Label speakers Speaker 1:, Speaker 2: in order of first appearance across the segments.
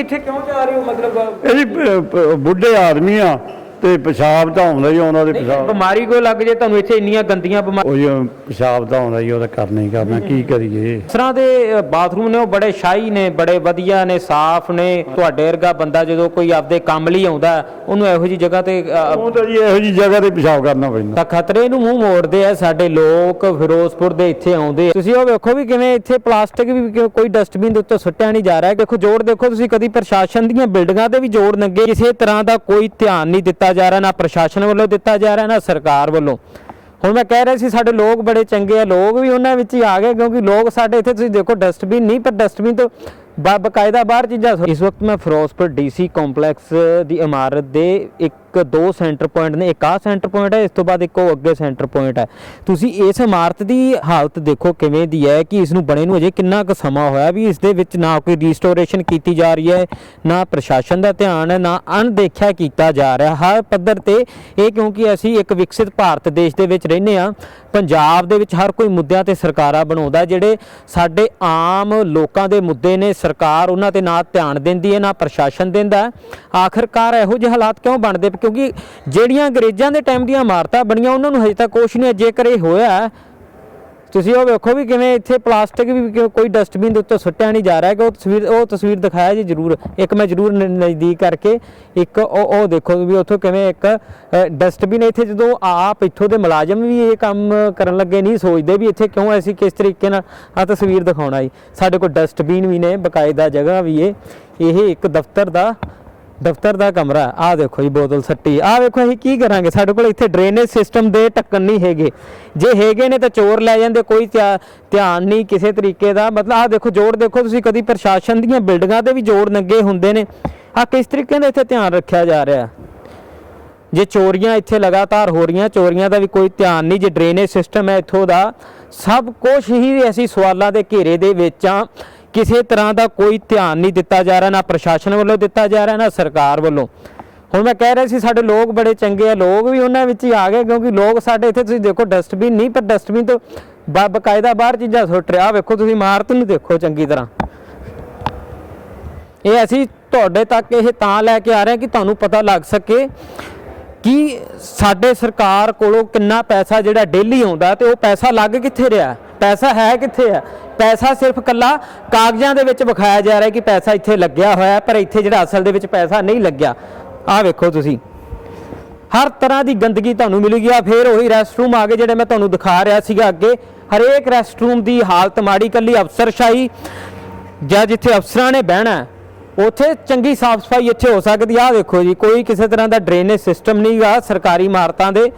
Speaker 1: ਇੱਥੇ ਕਿਉਂ ਜਾ ਰਹੇ ਹੋ? ਮਤਲਬ
Speaker 2: ਇਹ ਜੀ ਪ- ਪ- ਬੁੱਢੇ ਆਦਮੀ ਆ। ਤੇ ਪਿਸ਼ਾਬ ਤਾਂ ਆਉਂਦਾ ਹੀ ਉਹਨਾਂ ਦੇ ਪਿਸ਼ਾਬ।
Speaker 1: ਬਿਮਾਰੀ ਕੋ ਲੱਗ ਜੇ ਤੁਹਾਨੂੰ ਇੱਥੇ ਇੰਨੀਆਂ ਗੰਦੀਆਂ ਬਿਮਾਰੀਆਂ
Speaker 2: ਉਹ ਜੀ ਪਿਸ਼ਾਬ ਤਾਂ ਆਉਂਦਾ ਹੀ ਉਹਦਾ ਕਰਨਾ ਹੀ ਕਰਨਾ ਕੀ ਕਰੀਏ?
Speaker 1: ਇਸ ਤਰ੍ਹਾਂ ਦੇ ਬਾਥਰੂਮ ਨੇ ਉਹ ਬੜੇ ਸ਼ਾਹੀ ਨੇ ਬੜੇ ਵਧੀਆ ਨੇ ਸਾਫ਼ ਨੇ ਤੁਹਾਡੇ ਵਰਗਾ ਬੰਦਾ ਜਦੋਂ ਕੋਈ ਆਪਦੇ ਕੰਮ ਲਈ ਆਉਂਦਾ ਉਹਨੂੰ ਇਹੋ ਜੀ ਜਗ੍ਹਾ ਤੇ
Speaker 2: ਉਹ ਤਾਂ ਜੀ ਇਹੋ ਜੀ ਜਗ੍ਹਾ ਤੇ ਪਿਸ਼ਾਬ ਕਰਨਾ ਪੈਂਦਾ।
Speaker 1: ਤਾਂ ਖਤਰੇ ਨੂੰ ਮੂੰਹ ਮੋੜਦੇ ਆ ਸਾਡੇ ਲੋਕ ਫਿਰੋਜ਼ਪੁਰ ਦੇ ਇੱਥੇ ਆਉਂਦੇ ਆ। ਤੁਸੀਂ ਉਹ ਵੇਖੋ ਵੀ ਕਿਵੇਂ ਇੱਥੇ ਪਲਾਸਟਿਕ ਵੀ ਕੋਈ ਡਸਟਬਿਨ ਦੇ ਉੱਤੇ ਸੁੱਟਿਆ ਨਹੀਂ ਜਾ ਰਿਹਾ। ਦੇਖੋ ਜੋੜ ਦੇਖੋ ਤੁਸੀਂ ਕਦੀ ਪ੍ਰਸ਼ਾਸਨ ਦੀਆਂ ਬਿਲਡਿੰਗਾਂ ਤੇ ਵੀ ਜੋੜ ਨੰਗੇ ਕਿਸੇ ਤਰ੍ਹਾਂ ਦਾ ਕੋਈ ਧਿਆਨ ਨਹੀਂ ਦਿੱਤਾ ਜਾ ਰਿਹਾ, ਨਾ ਪ੍ਰਸ਼ਾਸਨ ਵੱਲੋਂ ਦਿੱਤਾ ਜਾ ਰਿਹਾ, ਨਾ ਸਰਕਾਰ ਵੱਲੋਂ। ਹੁਣ ਮੈਂ ਕਹਿ ਰਿਹਾ ਸੀ, ਸਾਡੇ ਲੋਕ ਬੜੇ ਚੰਗੇ ਆ, ਲੋਕ ਵੀ ਉਹਨਾਂ ਵਿੱਚ ਹੀ ਆ ਗਏ, ਕਿਉਂਕਿ ਲੋਕ ਸਾਡੇ ਇੱਥੇ, ਤੁਸੀਂ ਦੇਖੋ ਡਸਟਬਿਨ ਨਹੀਂ, ਪਰ ਡਸਟਬਿਨ ਤੋਂ ਬਾ ਬਕਾਇਦਾ ਬਾਹਰ ਚੀਜ਼ਾਂ ਇਸ ਵਕਤ ਮੈਂ ਫਿਰੋਜ਼ਪੁਰ ਡੀਸੀ ਕੰਪਲੈਕਸ ਦੀ ਇਮਾਰਤ ਦੇ ਇੱਕ ਇੱਕ ਦੋ ਸੈਂਟਰ ਪੁਆਇੰਟ ਨੇ, ਇੱਕ ਆਹ ਸੈਂਟਰ ਪੁਆਇੰਟ ਹੈ, ਇਸ ਤੋਂ ਬਾਅਦ ਇੱਕ ਉਹ ਅੱਗੇ ਸੈਂਟਰ ਪੁਆਇੰਟ ਹੈ। ਤੁਸੀਂ ਇਸ ਇਮਾਰਤ ਦੀ ਹਾਲਤ ਦੇਖੋ ਕਿਵੇਂ ਦੀ ਹੈ ਕਿ ਇਸ ਨੂੰ ਬਣੇ ਨੂੰ ਅਜੇ ਕਿੰਨਾ ਕੁ ਸਮਾਂ ਹੋਇਆ ਵੀ ਇਸ ਦੇ ਵਿੱਚ ਨਾ ਕੋਈ ਰੀਸਟੋਰੇਸ਼ਨ ਕੀਤੀ ਜਾ ਰਹੀ ਹੈ, ਨਾ ਪ੍ਰਸ਼ਾਸਨ ਦਾ ਧਿਆਨ ਹੈ ਨਾ ਅਣਦੇਖਿਆ ਕੀਤਾ ਜਾ ਰਿਹਾ। ਹਰ ਪੱਧਰ ਤੇ ਇਹ ਕਿਉਂਕਿ ਅਸੀਂ ਇੱਕ ਵਿਕਸਿਤ ਭਾਰਤ ਦੇਸ਼ ਦੇ ਵਿੱਚ ਰਹਿੰਦੇ ਆ ਪੰਜਾਬ ਦੇ ਵਿੱਚ ਹਰ ਕੋਈ ਮੁੱਦਿਆਂ ਤੇ ਸਰਕਾਰਾਂ ਬਣਾਉਂਦਾ, ਜਿਹੜੇ ਸਾਡੇ ਆਮ ਲੋਕਾਂ ਦੇ ਮੁੱਦੇ ਨੇ, ਸਰਕਾਰ ਉਹਨਾਂ ਤੇ ਨਾ ਧਿਆਨ ਦਿੰਦੀ ਹੈ, ਨਾ ਪ੍ਰਸ਼ਾਸਨ ਦਿੰਦਾ। ਹੈ। ਆਖਰਕਾਰ ਇਹੋ ਜਿਹੇ ਹਾਲਾਤ ਕਿਉਂ ਬਣਦੇ? ਕਿਉਂਕਿ ਜਿਹੜੀਆਂ ਅੰਗਰੇਜ਼ਾਂ ਦੇ ਟਾਈਮ ਦੀਆਂ ਇਮਾਰਤਾਂ ਬਣੀਆਂ, ਉਹਨਾਂ ਨੂੰ ਹਜੇ ਤੱਕ ਕੁਛ ਨਹੀਂ ਜੇਕਰ ਇਹ ਹੋਇਆ, ਤੁਸੀਂ ਉਹ ਵੇਖੋ ਵੀ ਕਿਵੇਂ ਇੱਥੇ ਪਲਾਸਟਿਕ ਵੀ ਕੋਈ ਡਸਟਬਿਨ ਦੇ ਉੱਤੇ ਸੁੱਟਿਆ ਨਹੀਂ ਜਾ ਰਿਹਾ ਕਿ ਉਹ ਤਸਵੀਰ ਉਹ ਤਸਵੀਰ ਦਿਖਾਇਆ ਜੀ ਜਰੂਰ। ਇੱਕ ਮੈਂ ਜਰੂਰ ਨ- ਨਜ਼ਦੀਕ ਕਰਕੇ ਇੱਕ ਉਹ ਉਹ ਦੇਖੋ ਵੀ ਉੱਥੋਂ ਕਿਵੇਂ ਇੱਕ ਡਸਟਬਿਨ ਇੱਥੇ ਜਦੋਂ ਆਪ ਇੱਥੋਂ ਦੇ ਮੁਲਾਜ਼ਮ ਵੀ ਇਹ ਕੰਮ ਕਰਨ ਲੱਗੇ, ਨਹੀਂ ਸੋਚਦੇ ਵੀ ਇੱਥੇ ਕਿਉਂ ਅਸੀਂ ਕਿਸ ਤਰੀਕੇ ਨਾਲ ਆ ਤਸਵੀਰ ਦਿਖਾਉਣਾ ਜੀ। ਸਾਡੇ ਕੋਲ ਡਸਟਬਿਨ ਵੀ ਨੇ, ਬਕਾਇਦਾ ਜਗ੍ਹਾ ਵੀ ਹੈ ਇਹ ਇੱਕ ਦਫ਼ਤਰ ਦਾ ਦਫ਼ਤਰ ਦਾ ਕਮਰਾ ਆ ਦੇਖੋ ਜੀ ਬੋਤਲ ਸੱਟੀ ਆ ਵੇਖੋ ਅਸੀਂ ਕੀ ਕਰਾਂਗੇ? ਸਾਡੇ ਕੋਲ ਇੱਥੇ ਡਰੇਨੇਜ ਸਿਸਟਮ ਦੇ ਢੱਕਣ ਨਹੀਂ ਹੈਗੇ। ਜੇ ਹੈਗੇ ਨੇ ਤਾਂ ਚੋਰ ਲੈ ਜਾਂਦੇ, ਕੋਈ ਧਿਆ- ਧਿਆਨ ਨਹੀਂ ਕਿਸੇ ਤਰੀਕੇ ਦਾ। ਮਤਲਬ ਆ ਦੇਖੋ, ਜੋੜ ਦੇਖੋ ਤੁਸੀਂ, ਕਦੀ ਪ੍ਰਸ਼ਾਸਨ ਦੀਆਂ ਬਿਲਡਿੰਗਾਂ ਤੇ ਵੀ ਜੋੜ ਨੰਗੇ ਹੁੰਦੇ ਨੇ। ਆ ਕਿਸ ਤਰੀਕੇ ਦਾ ਇੱਥੇ ਧਿਆਨ ਰੱਖਿਆ ਜਾ ਰਿਹਾ? ਜੇ ਚੋਰੀਆਂ ਇੱਥੇ ਲਗਾਤਾਰ ਹੋ ਰਹੀਆਂ, ਚੋਰੀਆਂ ਦਾ ਵੀ ਕੋਈ ਧਿਆਨ ਨਹੀਂ, ਜੇ ਡਰੇਨੇਜ ਸਿਸਟਮ ਹੈ ਇੱਥੋਂ ਦਾ, ਸਭ ਕੁਝ ਹੀ ਅਸੀਂ ਸਵਾਲਾਂ ਦੇ ਘੇਰੇ ਦੇ ਵਿੱਚ ਆ ਕਿਸੇ ਤਰ੍ਹਾਂ ਦਾ ਕੋਈ ਧਿਆਨ ਨਹੀਂ ਦਿੱਤਾ ਜਾ ਰਿਹਾ, ਨਾ ਪ੍ਰਸ਼ਾਸਨ ਵੱਲੋਂ ਦਿੱਤਾ ਜਾ ਰਿਹਾ, ਨਾ ਸਰਕਾਰ ਵੱਲੋਂ। ਹੁਣ ਮੈਂ ਕਹਿ ਰਿਹਾ ਸੀ, ਸਾਡੇ ਲੋਕ ਬੜੇ ਚੰਗੇ ਆ, ਲੋਕ ਵੀ ਉਹਨਾਂ ਵਿੱਚ ਹੀ ਆ ਗਏ, ਕਿਉਂਕਿ ਲੋਕ ਸਾਡੇ ਇੱਥੇ, ਤੁਸੀਂ ਦੇਖੋ ਡਸਟਬਿਨ ਨਹੀਂ, ਪਰ ਡਸਟਬਿਨ ਤੋਂ ਬਾ, ਬਕਾਇਦਾ ਬਾਹਰ ਚੀਜ਼ਾਂ ਸੁੱਟ ਰਿਹਾ। ਵੇਖੋ, ਤੁਸੀਂ ਇਮਾਰਤ ਨੂੰ ਦੇਖੋ ਚੰਗੀ ਤਰ੍ਹਾਂ। ਇਹ ਅਸੀਂ ਤੁਹਾਡੇ ਤੱਕ ਇਹ ਤਾਂ ਲੈ ਕੇ ਆ ਰਹੇ ਹਾਂ ਕਿ ਤੁਹਾਨੂੰ ਪਤਾ ਲੱਗ ਸਕੇ ਕਿ ਸਾਡੇ ਸਰਕਾਰ ਕੋਲੋਂ ਕਿੰਨਾ ਪੈਸਾ ਜਿਹੜਾ ਡੇਲੀ ਆਉਂਦਾ ਤੇ ਉਹ ਪੈਸਾ ਲੱਗ ਕਿੱਥੇ ਰਿਹਾ? ਪੈਸਾ ਹੈ ਕਿੱਥੇ ਹੈ? ਪੈਸਾ ਸਿਰਫ ਕੱਲਾ ਕਾਗਜ਼ਾਂ ਦੇ ਵਿੱਚ ਵਿਖਾਇਆ ਜਾ ਰਿਹਾ ਕਿ ਪੈਸਾ ਇੱਥੇ ਲੱਗਿਆ ਹੋਇਆ, ਪਰ ਇੱਥੇ ਜਿਹੜਾ ਅਸਲ ਦੇ ਵਿੱਚ ਪੈਸਾ ਨਹੀਂ ਲੱਗਿਆ। ਆਹ ਵੇਖੋ ਤੁਸੀਂ। ਹਰ ਤਰ੍ਹਾਂ ਦੀ ਗੰਦਗੀ ਤੁਹਾਨੂੰ ਮਿਲੂਗੀ। ਆ ਫਿਰ ਉਹੀ ਰੈਸਟਰੂਮ ਆ ਗਏ ਜਿਹੜੇ ਮੈਂ ਤੁਹਾਨੂੰ ਦਿਖਾ ਰਿਹਾ ਸੀਗਾ ਅੱਗੇ। ਹਰੇਕ ਰੈਸਟਰੂਮ ਦੀ ਹਾਲਤ ਮਾੜੀ ਕੱਲੀ ਅਫਸਰਸ਼ਾਹੀ। ਜਾਂ ਜਿੱਥੇ ਅਫਸਰਾਂ ਨੇ ਬਹਿਣਾ ਉੱਥੇ ਚੰਗੀ ਸਾਫ਼ ਸਫ਼ਾਈ ਇੱਥੇ ਹੋ ਸਕਦੀ ਆ। ਆਹ ਦੇਖੋ ਜੀ, ਕੋਈ ਕਿਸੇ ਤਰ੍ਹਾਂ ਦਾ ਡਰੇਨੇਜ ਸਿਸਟਮ ਨਹੀਂਗਾ ਸਰਕਾਰੀ ਇਮਾਰਤਾਂ ਦੇ।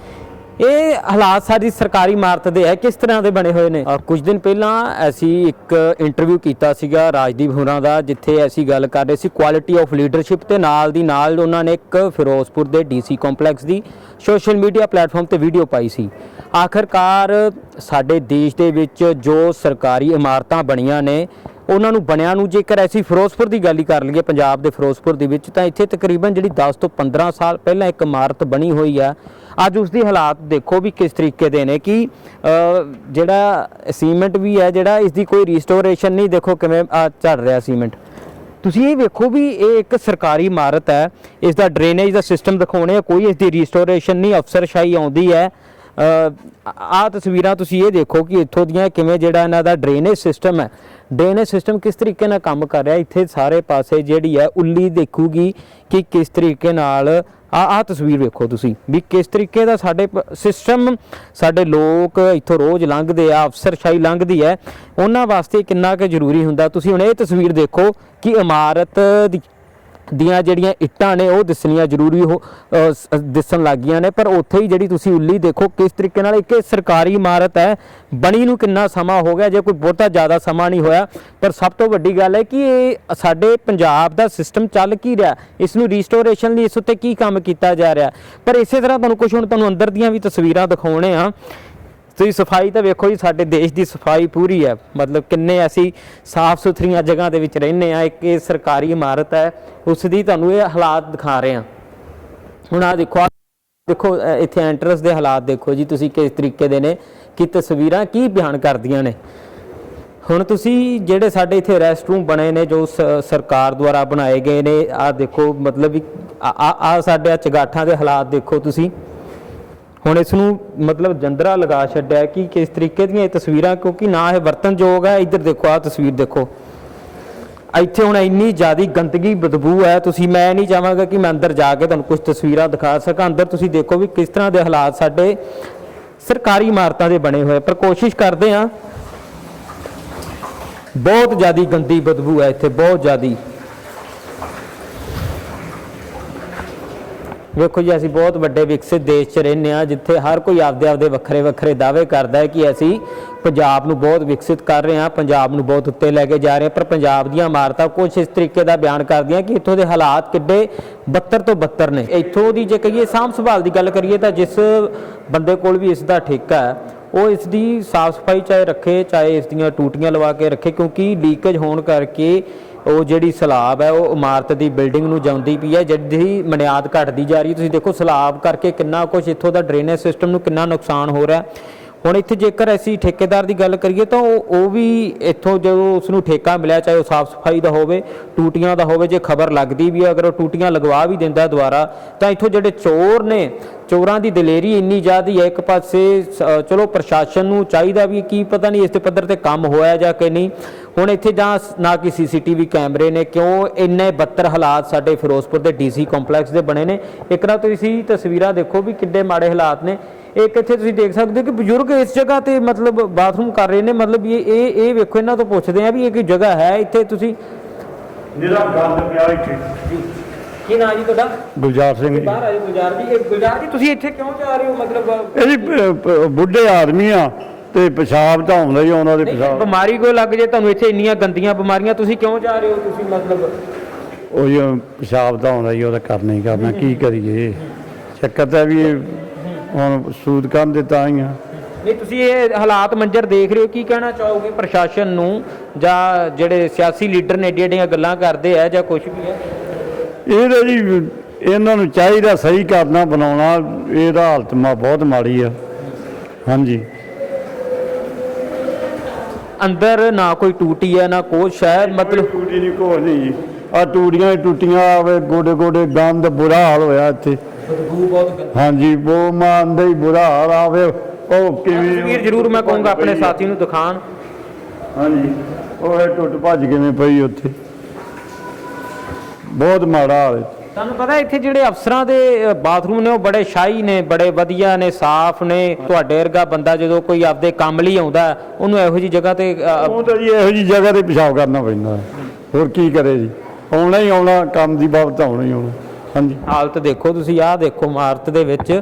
Speaker 1: ਇਹ ਹਾਲਾਤ ਸਾਡੀ ਸਰਕਾਰੀ ਇਮਾਰਤ ਦੇ ਹੈ। ਕਿਸ ਤਰ੍ਹਾਂ ਦੇ ਬਣੇ ਹੋਏ ਨੇ? ਕੁਝ ਦਿਨ ਪਹਿਲਾਂ ਅਸੀਂ ਇੱਕ ਇੰਟਰਵਿਊ ਕੀਤਾ ਸੀਗਾ ਰਾਜਦੀਪ ਹੋਰਾਂ ਦਾ, ਜਿੱਥੇ ਅਸੀਂ ਗੱਲ ਕਰ ਰਹੇ ਸੀ ਕੁਆਲਿਟੀ ਆਫ ਲੀਡਰਸ਼ਿਪ ਤੇ ਨਾਲ ਦੀ ਨਾਲ ਉਹਨਾਂ ਨੇ ਇੱਕ ਫਿਰੋਜ਼ਪੁਰ ਦੇ ਡੀਸੀ ਕੰਪਲੈਕਸ ਦੀ ਸੋਸ਼ਲ ਮੀਡੀਆ ਪਲੇਟਫਾਰਮ ਤੇ ਵੀਡੀਓ ਪਾਈ ਸੀ। ਆਖਰਕਾਰ ਸਾਡੇ ਦੇਸ਼ ਦੇ ਵਿੱਚ ਜੋ ਸਰਕਾਰੀ ਇਮਾਰਤਾਂ ਬਣੀਆਂ ਨੇ ਉਹਨਾਂ ਨੂੰ ਬਣਿਆ ਨੂੰ ਜੇਕਰ ਅਸੀਂ ਫਿਰੋਜ਼ਪੁਰ ਦੀ ਗੱਲ ਹੀ ਕਰ ਲਈਏ, ਪੰਜਾਬ ਦੇ ਫਿਰੋਜ਼ਪੁਰ ਦੇ ਵਿੱਚ, ਤਾਂ ਇੱਥੇ ਤਕਰੀਬਨ ਜਿਹੜੀ 10 ਤੋਂ 15 ਸਾਲ ਪਹਿਲਾਂ ਇੱਕ ਇਮਾਰਤ ਬਣੀ ਹੋਈ ਆ। ਅੱਜ ਉਸ ਦੀ ਹਾਲਾਤ ਦੇਖੋ ਵੀ ਕਿਸ ਤਰੀਕੇ ਦੇ ਨੇ ਕਿ ਜਿਹੜਾ ਸੀਮੈਂਟ ਵੀ ਹੈ, ਜਿਹੜਾ ਇਸ ਦੀ ਕੋਈ ਰੀਸਟੋਰੇਸ਼ਨ ਨਹੀਂ, ਦੇਖੋ ਕਿਵੇਂ ਝੜ ਰਿਹਾ ਸੀਮੈਂਟ। ਤੁਸੀਂ ਇਹ ਵੇਖੋ ਵੀ ਇਹ ਇੱਕ ਸਰਕਾਰੀ ਇਮਾਰਤ ਹੈ ਇਸ ਦਾ ਡਰੇਨੇਜ ਦਾ ਸਿਸਟਮ ਦਿਖਾਉਣੇ ਕੋਈ ਇਸ ਦੀ ਰੀਸਟੋਰੇਸ਼ਨ ਨਹੀਂ, ਅਫਸਰਸ਼ਾਹੀ ਆਉਂਦੀ ਹੈ। ਆ ਤਸਵੀਰਾਂ ਤੁਸੀਂ ਇਹ ਦੇਖੋ ਕਿ ਇੱਥੋਂ ਦੀਆਂ ਕਿਵੇਂ ਜਿਹੜਾ ਇਹਨਾਂ ਦਾ ਡਰੇਨੇਜ ਸਿਸਟਮ ਹੈ। ਡਰੇਨੇਜ ਸਿਸਟਮ ਕਿਸ ਤਰੀਕੇ ਨਾਲ ਕੰਮ ਕਰ ਰਿਹਾ? ਇੱਥੇ ਸਾਰੇ ਪਾਸੇ ਜਿਹੜੀ ਹੈ ਉੱਲੀ ਦੇਖੂਗੀ ਕਿ ਕਿਸ ਤਰੀਕੇ ਨਾਲ ਆ ਆ ਤਸਵੀਰ ਵੇਖੋ ਤੁਸੀਂ ਵੀ ਕਿਸ ਤਰੀਕੇ ਦਾ ਸਾਡੇ ਸਿਸਟਮ ਸਾਡੇ ਲੋਕ ਇੱਥੋਂ ਰੋਜ਼ ਲੰਘਦੇ ਆ, ਅਫਸਰਸ਼ਾਹੀ ਲੰਘਦੀ ਹੈ। ਉਹਨਾਂ ਵਾਸਤੇ ਕਿੰਨਾ ਕੁ ਜ਼ਰੂਰੀ ਹੁੰਦਾ? ਤੁਸੀਂ ਹੁਣ ਇਹ ਤਸਵੀਰ ਦੇਖੋ ਕਿ ਇਮਾਰਤ ਦੀ ਦੀਆਂ ਜਿਹੜੀਆਂ ਇੱਟਾਂ ਨੇ ਉਹ ਦਿਸਣੀਆਂ ਜ਼ਰੂਰੀ ਹੋ ਅ, ਸ- ਦਿਸਣ ਲੱਗੀਆਂ ਨੇ। ਪਰ ਉੱਥੇ ਹੀ ਜਿਹੜੀ ਤੁਸੀਂ ਉੱਲੀ ਦੇਖੋ ਕਿਸ ਤਰੀਕੇ ਨਾਲ ਇੱਕ ਇਹ ਸਰਕਾਰੀ ਇਮਾਰਤ ਹੈ। ਬਣੀ ਨੂੰ ਕਿੰਨਾ ਸਮਾਂ ਹੋ ਗਿਆ ਜੇ ਕੋਈ ਬਹੁਤਾ ਜ਼ਿਆਦਾ ਸਮਾਂ ਨਹੀਂ ਹੋਇਆ। ਪਰ ਸਭ ਤੋਂ ਵੱਡੀ ਗੱਲ ਹੈ ਕਿ ਇਹ ਸਾਡੇ ਪੰਜਾਬ ਦਾ ਸਿਸਟਮ ਚੱਲ ਕੀ ਰਿਹਾ। ਇਸ ਨੂੰ ਰੀਸਟੋਰੇਸ਼ਨ ਲਈ ਇਸ ਉੱਤੇ ਕੀ ਕੰਮ ਕੀਤਾ ਜਾ ਰਿਹਾ। ਪਰ ਇਸੇ ਤਰ੍ਹਾਂ ਤੁਹਾਨੂੰ ਕੁਝ ਹੁਣ ਤੁਹਾਨੂੰ ਅੰਦਰ ਦੀਆਂ ਵੀ ਤਸਵੀਰਾਂ ਦਿਖਾਉਣੇ ਆ। ਤੁਸੀਂ ਸਫ਼ਾਈ ਤਾਂ ਵੇਖੋ ਜੀ, ਸਾਡੇ ਦੇਸ਼ ਦੀ ਸਫ਼ਾਈ ਪੂਰੀ ਹੈ। ਮਤਲਬ ਕਿੰਨੇ ਅਸੀਂ ਸਾਫ਼ ਸੁਥਰੀਆਂ ਜਗ੍ਹਾ ਦੇ ਵਿੱਚ ਰਹਿੰਦੇ ਆ ਇੱਕ ਇਹ ਸਰਕਾਰੀ ਇਮਾਰਤ ਹੈ ਉਸ ਦੀ ਤੁਹਾਨੂੰ ਇਹ ਹਾਲਾਤ ਦਿਖਾ ਰਹੇ ਹਾਂ। ਹੁਣ ਆ ਦੇਖੋ ਦੇਖੋ ਇੱਥੇ ਐਂਟਰੈਂਸ ਦੇ ਹਾਲਾਤ ਦੇਖੋ ਜੀ, ਤੁਸੀਂ ਕਿਸ ਤਰੀਕੇ ਦੇ ਨੇ, ਕਿ ਤਸਵੀਰਾਂ, ਕੀ ਬਿਆਨ ਕਰਦੀਆਂ ਨੇ। ਹੁਣ ਤੁਸੀਂ ਜਿਹੜੇ ਸਾਡੇ ਇੱਥੇ ਰੈਸਟ ਰੂਮ ਬਣੇ ਨੇ, ਜੋ ਸ- ਸਰਕਾਰ ਦੁਆਰਾ ਬਣਾਏ ਗਏ ਨੇ ਆ ਦੇਖੋ, ਮਤਲਬ ਵੀ ਆ ਆ ਸਾਡੇ ਚਗਾਠਾਂ ਦੇ ਹਾਲਾਤ ਦੇਖੋ ਤੁਸੀਂ। ਹੁਣ ਇਸ ਨੂੰ ਮਤਲਬ ਜੰਦਰਾ ਲਗਾ ਛੱਡਿਆ ਕਿ ਕਿਸ ਤਰੀਕੇ ਦੀਆਂ ਇਹ ਤਸਵੀਰਾਂ, ਕਿਉਂਕਿ ਨਾ ਇਹ ਵਰਤਨਯੋਗ ਹੈ, ਇੱਧਰ ਦੇਖੋ ਆ ਤਸਵੀਰ ਦੇਖੋ। ਇੱਥੇ ਹੁਣ ਇੰਨੀ ਜ਼ਿਆਦੀ ਗੰਦਗੀ, ਬਦਬੂ ਹੈ, ਤੁਸੀਂ, ਮੈਂ ਨਹੀਂ ਚਾਹਾਂਗਾ ਕਿ ਮੈਂ ਅੰਦਰ ਜਾ ਕੇ ਤੁਹਾਨੂੰ ਕੁਝ ਤਸਵੀਰਾਂ ਦਿਖਾ ਸਕਾਂ। ਅੰਦਰ ਤੁਸੀਂ ਦੇਖੋ ਵੀ ਕਿਸ ਤਰ੍ਹਾਂ ਦੇ ਹਾਲਾਤ ਸਾਡੇ ਸਰਕਾਰੀ ਇਮਾਰਤਾਂ ਦੇ ਬਣੇ ਹੋਏ ਪਰ ਕੋਸ਼ਿਸ਼ ਕਰਦੇ ਹਾਂ। ਬਹੁਤ ਜ਼ਿਆਦੀ ਗੰਦੀ ਬਦਬੂ ਹੈ ਇੱਥੇ, ਬਹੁਤ ਜ਼ਿਆਦੀ। ਵੇਖੋ ਜੀ, ਅਸੀਂ ਬਹੁਤ ਵੱਡੇ ਵਿਕਸਿਤ ਦੇਸ਼ 'ਚ ਰਹਿੰਦੇ ਆ ਜਿੱਥੇ ਹਰ ਕੋਈ ਆਪਦੇ ਆਪਦੇ ਵੱਖਰੇ ਵੱਖਰੇ ਦਾਅਵੇ ਕਰਦਾ ਹੈ ਕਿ ਅਸੀਂ ਪੰਜਾਬ ਨੂੰ ਬਹੁਤ ਵਿਕਸਿਤ ਕਰ ਰਹੇ ਹਾਂ, ਪੰਜਾਬ ਨੂੰ ਬਹੁਤ ਉੱਤੇ ਲੈ ਕੇ ਜਾ ਰਹੇ ਹਾਂ, ਪਰ ਪੰਜਾਬ ਦੀਆਂ ਇਮਾਰਤਾਂ ਕੁਝ ਇਸ ਤਰੀਕੇ ਦਾ ਬਿਆਨ ਕਰਦੀਆਂ ਕਿ ਇੱਥੋਂ ਦੇ ਹਾਲਾਤ ਕਿੱਡੇ ਬੱਤਰ ਤੋਂ ਬੱਤਰ ਨੇ। ਇੱਥੋਂ ਦੀ ਜੇ ਕਹੀਏ ਸਾਂਭ ਸੰਭਾਲ ਦੀ ਗੱਲ ਕਰੀਏ ਤਾਂ ਜਿਸ ਬੰਦੇ ਕੋਲ ਵੀ ਇਸ ਦਾ ਠੇਕਾ ਹੈ, ਉਹ ਇਸ ਦੀ ਸਾਫ਼ ਸਫ਼ਾਈ ਚਾਹੇ ਰੱਖੇ, ਚਾਹੇ ਇਸ ਦੀਆਂ ਟੂਟੀਆਂ ਲਵਾ ਕੇ ਰੱਖੇ, ਕਿਉਂਕਿ ਲੀਕੇਜ ਹੋਣ ਕਰਕੇ ਉਹ ਜਿਹੜੀ ਸਲਾਬ ਹੈ ਉਹ ਇਮਾਰਤ ਦੀ ਬਿਲਡਿੰਗ ਨੂੰ ਜਾਂਦੀ ਪਈ ਹੈ ਜਿਹਦੀ ਮਨਿਆਦ ਘਟਦੀ ਜਾ ਰਹੀ ਹੈ। ਤੁਸੀਂ ਦੇਖੋ ਸਲਾਬ ਕਰਕੇ ਕਿੰਨਾ ਕੁਝ ਇੱਥੋਂ ਦਾ ਡਰੇਨੇਜ ਸਿਸਟਮ ਨੂੰ ਕਿੰਨਾ ਨੁਕਸਾਨ ਹੋ ਰਿਹਾ ਹੁਣ ਇੱਥੇ ਜੇਕਰ ਅਸੀਂ ਠੇਕੇਦਾਰ ਦੀ ਗੱਲ ਕਰੀਏ ਤਾਂ ਉਹ ਉਹ ਵੀ ਇੱਥੋਂ ਜਦੋਂ ਉਸ ਨੂੰ ਠੇਕਾ ਮਿਲਿਆ ਚਾਹੇ ਉਹ ਸਾਫ਼ ਸਫ਼ਾਈ ਦਾ ਹੋਵੇ ਟੂਟੀਆਂ ਦਾ ਹੋਵੇ ਜੇ ਖਬਰ ਲੱਗਦੀ ਵੀ ਹੈ, ਅਗਰ ਉਹ ਟੂਟੀਆਂ ਲਗਵਾ ਵੀ ਦਿੰਦਾ ਦੁਬਾਰਾ ਤਾਂ ਇੱਥੋਂ ਜਿਹੜੇ ਚੋਰ ਨੇ ਚੋਰਾਂ ਦੀ ਦਲੇਰੀ ਇੰਨੀ ਜ਼ਿਆਦੀ ਹੈ, ਇੱਕ ਪਾਸੇ ਚਲੋ ਪ੍ਰਸ਼ਾਸਨ ਨੂੰ ਚਾਹੀਦਾ ਵੀ ਕੀ ਪਤਾ ਨਹੀਂ ਇਸ ਤੇ ਪੱਧਰ ਤੇ ਕੰਮ ਹੋਇਆ ਜਾਂ ਕਿ ਨਹੀਂ। ਹੁਣ ਇੱਥੇ ਜਾਂ ਨਾ ਕਿ ਸੀਸੀਟੀਵੀ ਕੈਮਰੇ ਨੇ, ਕਿਉਂ ਇੰਨੇ ਬੱਤਰ ਹਾਲਾਤ ਸਾਡੇ ਫਿਰੋਜ਼ਪੁਰ ਦੇ ਡੀਸੀ ਕੰਪਲੈਕਸ ਦੇ ਬਣੇ ਨੇ। ਇੱਕ ਨਾ ਤੁਸੀਂ ਤਸਵੀਰਾਂ ਦੇਖੋ ਵੀ ਕਿੱਡੇ ਮਾੜੇ ਹਾਲਾਤ ਨੇ। ਇੱਕ ਇੱਥੇ ਤੁਸੀਂ ਦੇਖ ਸਕਦੇ ਹੋ ਕਿ ਬਜ਼ੁਰਗ ਇਸ ਜਗ੍ਹਾ ਤੇ ਮਤਲਬ ਬਾਥਰੂਮ ਕਰ ਰਹੇ ਨੇ, ਮਤਲਬ ਇਹ ਇਹ ਇਹ ਵੇਖੋ ਇਹਨਾਂ ਤੋਂ ਪੁੱਛਦੇ ਆ ਵੀ ਇਹ ਕੋਈ ਜਗ੍ਹਾ ਹੈ ਇੱਥੇ ਤੁਸੀਂ?
Speaker 2: ਜਿਹੜਾ ਗੰਦ ਪਿਆ ਇੱਥੇ।
Speaker 1: ਕੀ ਨਾਂ ਜੀ ਤੁਹਾਡਾ?
Speaker 2: ਗੁਲਜ਼ਾਰ ਸਿੰਘ ਜੀ।
Speaker 1: ਬਾਹਰ ਆਏ ਗੁਲਜ਼ਾਰ ਜੀ। ਇਹ ਗੁਲਜ਼ਾਰ ਜੀ ਤੁਸੀਂ ਇੱਥੇ ਕਿਉਂ ਜਾ ਰਹੇ ਹੋ? ਮਤਲਬ
Speaker 2: ਇਹ ਜੀ ਬੁੱਢੇ ਆਦਮੀ ਆ ਤੇ ਪਿਸ਼ਾਬ ਤਾਂ ਆਉਂਦਾ ਹੀ ਤੇ
Speaker 1: ਨਹੀਂ,
Speaker 2: ਪਿਸ਼ਾਬ।
Speaker 1: ਬਿਮਾਰੀ ਕੋ ਲੱਗ ਜੇ ਤੁਹਾਨੂੰ ਇੱਥੇ ਇੰਨੀਆਂ ਗੰਦੀਆਂ ਬਿਮਾਰੀਆਂ ਤੁਸੀਂ ਕਿਉਂ ਜਾ ਰਹੇ ਹੋ? ਤੁਸੀਂ ਮਤਲਬ
Speaker 2: ਉਹ ਜੀ ਪਿਸ਼ਾਬ ਤਾਂ ਆਉਂਦਾ ਹੀ ਉਹਦਾ ਕਰਨਾ ਹੀ ਕਰਨਾ ਕੀ ਕਰੀਏ? ਚੱਕਰ ਤਾਂ ਵੀ ਇਹ ਹੁਣ ਸੂਦ ਕਰਨ ਦੇ ਤਾਂ ਹੀ ਆ।
Speaker 1: ਨਹੀਂ ਤੁਸੀਂ ਇਹ ਹਾਲਾਤ ਮੰਜ਼ਰ ਦੇਖ ਰਹੇ ਹੋ ਕੀ ਕਹਿਣਾ ਚਾਹੋਗੇ ਪ੍ਰਸ਼ਾਸਨ ਨੂੰ? ਜਾਂ ਜਿਹੜੇ ਸਿਆਸੀ ਲੀਡਰ ਨੇ ਏਡੀਆਂ ਏਡੀਆਂ ਗੱਲਾਂ ਕਰਦੇ ਆ ਜਾਂ ਕੁਝ ਵੀ ਹੈ?
Speaker 2: ਇਹ ਤਾਂ ਜੀ ਇਹਨਾਂ ਨੂੰ ਚਾਹੀਦਾ ਸਹੀ ਕਰਨਾ ਬਣਾਉਣਾ ਇਹਦਾ ਹਾਲਤ ਮਾ ਬਹੁਤ ਮਾੜੀ ਆ। ਹਾਂਜੀ।
Speaker 1: ਅੰਦਰ ਨਾ ਕੋਈ ਟੂਟੀ ਹੈ ਨਾ ਕੁਛ ਹੈ ਮਤਲਬ
Speaker 2: ਟੂਟੀ ਨਹੀਂ ਕੋਈ ਨਹੀਂ ਜੀ। ਆ ਟੂਟੀਆਂ ਹੀ ਟੁੱਟੀਆਂ ਆਵੇ ਗੋਡੇ ਗੋਡੇ ਗੰਦ ਬੁਰਾ ਹਾਲ ਹੋਇਆ ਇੱਥੇ।
Speaker 1: ਬਦਬੂ ਬਹੁਤ ਗੰਦੀ
Speaker 2: ਹਾਂਜੀ ਬੋ ਮਾਂਦੇ ਹੀ ਬੁਰਾ ਹਾਲ ਆਵੇ ਉਹ ਕਿਵੇਂ
Speaker 1: ਤਸਵੀਰ ਜ਼ਰੂਰ ਮੈਂ ਕਹੂੰਗਾ ਆਪਣੇ ਸਾਥੀ ਨੂੰ ਦਿਖਾਣ
Speaker 2: ਹਾਂਜੀ ਉਹ ਇਹ ਟੁੱਟ ਭੱਜ ਕਿਵੇਂ ਪਈ ਉੱਥੇ? ਬਹੁਤ ਮਾੜਾ ਹਾਲ ਹੈ।
Speaker 1: ਤੁਹਾਨੂੰ ਪਤਾ ਇੱਥੇ ਜਿਹੜੇ ਅਫਸਰਾਂ ਦੇ ਅ, ਬਾਥਰੂਮ ਨੇ ਉਹ ਬੜੇ ਸ਼ਾਹੀ ਨੇ ਬੜੇ ਵਧੀਆ ਨੇ ਸਾਫ਼ ਨੇ। ਤੁਹਾਡੇ ਵਰਗਾ ਬੰਦਾ ਜਦੋਂ ਕੋਈ ਆਪਦੇ ਕੰਮ ਲਈ ਆਉਂਦਾ ਹੈ, ਉਹਨੂੰ ਇਹੋ ਜੀ ਜਗ੍ਹਾ ਤੇ ਅ,
Speaker 2: ਉਹ ਤਾਂ ਜੀ ਇਹੋ ਜੀ ਜਗ੍ਹਾ ਤੇ ਪਿਸ਼ਾਬ ਕਰਨਾ ਪੈਂਦਾ। ਹੈ। ਹੋਰ ਕੀ ਕਰੇ ਜੀ? ਆਉਣਾ ਹੀ ਆਉਣਾ ਕੰਮ ਦੀ ਬਾਬਤ ਆਉਣਾ ਹੀ ਆਉਣਾ। ਹਾਂਜੀ।
Speaker 1: ਹਾਲਤ ਦੇਖੋ ਤੁਸੀਂ ਆਹ ਦੇਖੋ ਇਮਾਰਤ ਦੇ ਵਿੱਚ।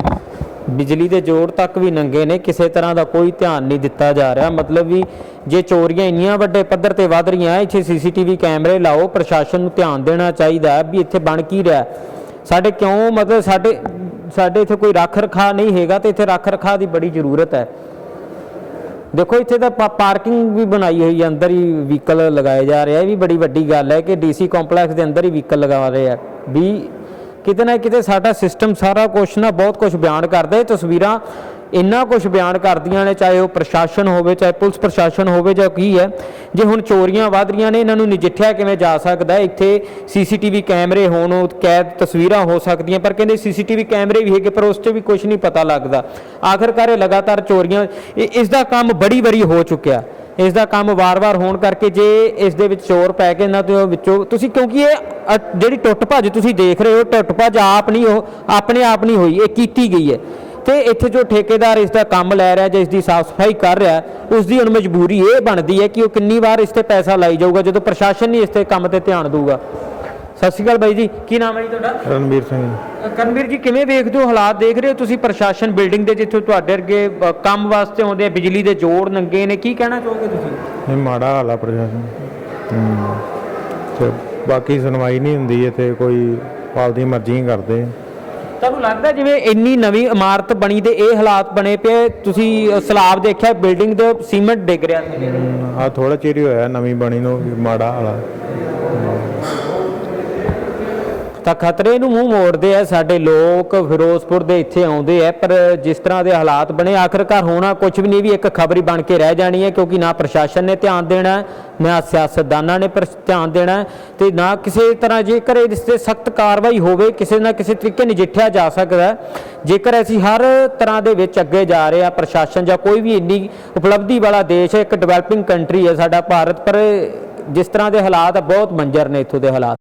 Speaker 1: ਬਿਜਲੀ ਦੇ ਜੋੜ ਤੱਕ ਵੀ ਨੰਗੇ ਨੇ, ਕਿਸੇ ਤਰ੍ਹਾਂ ਦਾ ਕੋਈ ਧਿਆਨ ਨਹੀਂ ਦਿੱਤਾ ਜਾ ਰਿਹਾ। ਮਤਲਬ ਵੀ ਜੇ ਚੋਰੀਆਂ ਇੰਨੀਆਂ ਵੱਡੇ ਪੱਧਰ ਤੇ ਵੱਧ ਰਹੀਆਂ, ਇੱਥੇ ਸੀਸੀਟੀਵੀ ਕੈਮਰੇ ਲਾਓ, ਪ੍ਰਸ਼ਾਸਨ ਨੂੰ ਧਿਆਨ ਦੇਣਾ ਚਾਹੀਦਾ ਹੈ ਵੀ ਇੱਥੇ ਬਣ ਕੀ ਰਿਹਾ। ਸਾਡੇ ਕਿਉਂ, ਮਤਲਬ ਸਾਡੇ ਸਾਡੇ ਇੱਥੇ ਕੋਈ ਰੱਖ ਰਖਾ ਨਹੀਂ ਹੈਗਾ ਤੇ ਇੱਥੇ ਰੱਖ ਰਖਾ ਦੀ ਬੜੀ ਜ਼ਰੂਰਤ ਹੈ। ਦੇਖੋ, ਇੱਥੇ ਤਾਂ ਪਾਰਕਿੰਗ ਵੀ ਬਣਾਈ ਹੋਈ ਹੈ, ਅੰਦਰ ਹੀ ਵਹੀਕਲ ਲਗਾਏ ਜਾ ਰਹੇ ਆ। ਇਹ ਵੀ ਬੜੀ ਵੱਡੀ ਗੱਲ ਹੈ ਕਿ ਡੀਸੀ ਕੰਪਲੈਕਸ ਦੇ ਅੰਦਰ ਹੀ ਵਹੀਕਲ ਲਗਾ ਰਹੇ ਆ। ਵੀ ਕਿਤੇ ਨਾ ਕਿਤੇ ਸਾਡਾ ਸਿਸਟਮ ਸਾਰਾ ਕੁਝ ਨਾ ਬਹੁਤ ਕੁਝ ਬਿਆਨ ਕਰਦਾ ਹੈ। ਤਸਵੀਰਾਂ ਇੰਨਾ ਕੁਝ ਬਿਆਨ ਕਰਦੀਆਂ ਨੇ, ਚਾਹੇ ਉਹ ਪ੍ਰਸ਼ਾਸਨ ਹੋਵੇ, ਚਾਹੇ ਪੁਲਿਸ ਪ੍ਰਸ਼ਾਸਨ ਹੋਵੇ ਜਾਂ ਕੀ ਹੈ। ਜੇ ਹੁਣ ਚੋਰੀਆਂ ਵੱਧ ਰਹੀਆਂ ਨੇ, ਇਹਨਾਂ ਨੂੰ ਨਜਿੱਠਿਆ ਕਿਵੇਂ ਜਾ ਸਕਦਾ ਹੈ? ਇੱਥੇ ਸੀਸੀਟੀਵੀ ਕੈਮਰੇ ਹੋਣ, ਉਹ ਕੈਦ ਤਸਵੀਰਾਂ ਹੋ ਸਕਦੀਆਂ, ਪਰ ਕਹਿੰਦੇ ਸੀਸੀਟੀਵੀ ਕੈਮਰੇ ਵੀ ਹੈਗੇ, ਪਰ ਉਸ 'ਚ ਵੀ ਕੁਝ ਨਹੀਂ ਪਤਾ ਲੱਗਦਾ। ਆਖਰਕਾਰ ਇਹ ਲਗਾਤਾਰ ਚੋਰੀਆਂ, ਇਹ- ਇਸ ਦਾ ਕੰਮ ਬੜੀ ਵਾਰੀ ਹੋ ਚੁੱਕਿਆ। ਇਸ ਦਾ ਕੰਮ ਵਾਰ-ਵਾਰ ਹੋਣ ਕਰਕੇ ਜੇ ਇਸ ਦੇ ਵਿੱਚ ਚੋਰ ਪੈ ਕੇ ਇਹਨਾਂ ਦੇ ਵਿੱਚੋਂ, ਤੁਸੀਂ ਕਿਉਂਕਿ ਇਹ ਜਿਹੜੀ ਟੁੱਟ ਭੱਜ ਤੁਸੀਂ ਦੇਖ ਰਹੇ ਹੋ, ਟੁੱਟ ਭੱਜ ਆਪ ਨਹੀਂ ਹੋ ਆਪਣੇ ਆਪ ਨਹੀਂ ਹੋਈ, ਇਹ ਕੀਤੀ ਗਈ ਹੈ। ਤੇ ਇੱਥੇ ਜੋ ਠੇਕੇਦਾਰ ਇਸ ਦਾ ਕੰਮ ਲੈ ਰਿਹਾ ਜਾਂ ਇਸ ਦੀ ਸਾਫ਼ ਸਫ਼ਾਈ ਕਰ ਰਿਹਾ, ਉਸ ਦੀ ਹੁਣ ਮਜਬੂਰੀ ਇਹ ਬਣਦੀ ਹੈ ਕਿ ਉਹ ਕਿੰਨੀ ਵਾਰ ਇਸ ਤੇ ਪੈਸਾ ਲਾਈ ਜਾਊਗਾ, ਜਦੋਂ ਪ੍ਰਸ਼ਾਸਨ ਨਹੀਂ ਇਸ ਤੇ ਕੰਮ ਤੇ ਧਿਆਨ ਦੇਊਗਾ। ਸਤਿ ਸ਼੍ਰੀ ਅਕਾਲ ਬਾਈ ਜੀ ਕੀ ਨਾਮ ਹੈ ਜੀ ਤੁਹਾਡਾ?
Speaker 3: ਰਣਵੀਰ ਸਿੰਘ।
Speaker 1: ਕਰਨਵੀਰ ਜੀ ਕਿਵੇਂ ਵੇਖਦੇ ਹੋ ਹਾਲਾਤ? ਦੇਖ ਰਹੇ ਹੋ ਤੁਸੀਂ ਪ੍ਰਸ਼ਾਸਨ ਬਿਲਡਿੰਗ ਦੇ ਜਿੱਥੇ ਤੁਹਾਡੇ ਅੱਗੇ ਅ, ਕੰਮ ਵਾਸਤੇ ਆਉਂਦੇ ਆ ਬਿਜਲੀ ਦੇ ਜੋੜ ਨੰਗੇ ਨੇ ਕੀ ਕਹਿਣਾ ਚਾਹੋਗੇ ਤੁਸੀਂ?
Speaker 3: ਇਹ ਮਾੜਾ ਹਾਲ ਆ ਪ੍ਰਸ਼ਾਸਨ। ਹੂੰ। ਤੇ ਬਾਕੀ ਸੁਣਵਾਈ ਨਹੀਂ ਹੁੰਦੀ ਇੱਥੇ ਕੋਈ ਆਪਦੀ ਮਰਜ਼ੀ ਕਰਦੇ।
Speaker 1: ਤੁਹਾਨੂੰ ਲੱਗਦਾ ਜਿਵੇਂ ਇੰਨੀ ਨਵੀਂ ਇਮਾਰਤ ਬਣੀ ਤੇ ਇਹ ਹਾਲਾਤ ਬਣੇ ਪਏ ਤੁਸੀਂ ਅ, ਸਲਾਬ ਦੇਖਿਆ ਬਿਲਡਿੰਗ ਦੇ ਸੀਮੈਂਟ ਡਿੱਗ ਰਿਹਾ ਥੱਲੇ
Speaker 3: ਆ ਥੋੜਾ ਚਿਰ ਹੀ ਹੋਇਆ ਨਵੀਂ ਬਣੀ ਨੂੰ ਵੀ ਮਾੜਾ ਹਾਲ ਆ।
Speaker 1: ਤਾਂ ਖਤਰੇ ਨੂੰ ਮੂੰਹ ਮੋੜਦੇ ਆ ਸਾਡੇ ਲੋਕ ਫਿਰੋਜ਼ਪੁਰ ਦੇ ਇੱਥੇ ਆਉਂਦੇ ਆ, ਪਰ ਜਿਸ ਤਰ੍ਹਾਂ ਦੇ ਹਾਲਾਤ ਬਣੇ, ਆਖਰਕਾਰ ਹੋਣਾ ਕੁਝ ਵੀ ਨਹੀਂ, ਵੀ ਇੱਕ ਖਬਰੀ ਬਣ ਕੇ ਰਹਿ ਜਾਣੀ ਹੈ, ਕਿਉਂਕਿ ਨਾ ਪ੍ਰਸ਼ਾਸਨ ਨੇ ਧਿਆਨ ਦੇਣਾ, ਨਾ ਸਿਆਸਤਦਾਨਾਂ ਨੇ ਪਰ ਧਿਆਨ ਦੇਣਾ ਹੈ ਤੇ ਨਾ ਕਿਸੇ ਤਰ੍ਹਾਂ ਜੇਕਰ ਇਸ ਤੇ ਸਖਤ ਕਾਰਵਾਈ ਹੋਵੇ, ਕਿਸੇ ਨਾ ਕਿਸੇ ਤਰੀਕੇ ਨਜਿੱਠਿਆ ਜਾ ਸਕਦਾ ਜੇਕਰ ਅਸੀਂ ਹਰ ਤਰ੍ਹਾਂ ਦੇ ਵਿੱਚ ਅੱਗੇ ਜਾ ਰਹੇ ਆ ਪ੍ਰਸ਼ਾਸਨ ਜਾਂ ਕੋਈ ਵੀ ਇੰਨੀ ਉਪਲਬਧੀ ਵਾਲਾ ਦੇਸ਼ ਹੈ, ਇੱਕ ਡਿਵੈਲਪਿੰਗ ਕੰਟਰੀ ਹੈ ਸਾਡਾ ਭਾਰਤ, ਪਰ ਜਿਸ ਤਰ੍ਹਾਂ ਦੇ ਹਾਲਾਤ ਆ, ਬਹੁਤ ਮੰਜਰ ਨੇ ਇੱਥੋਂ ਦੇ ਹਾਲਾਤ।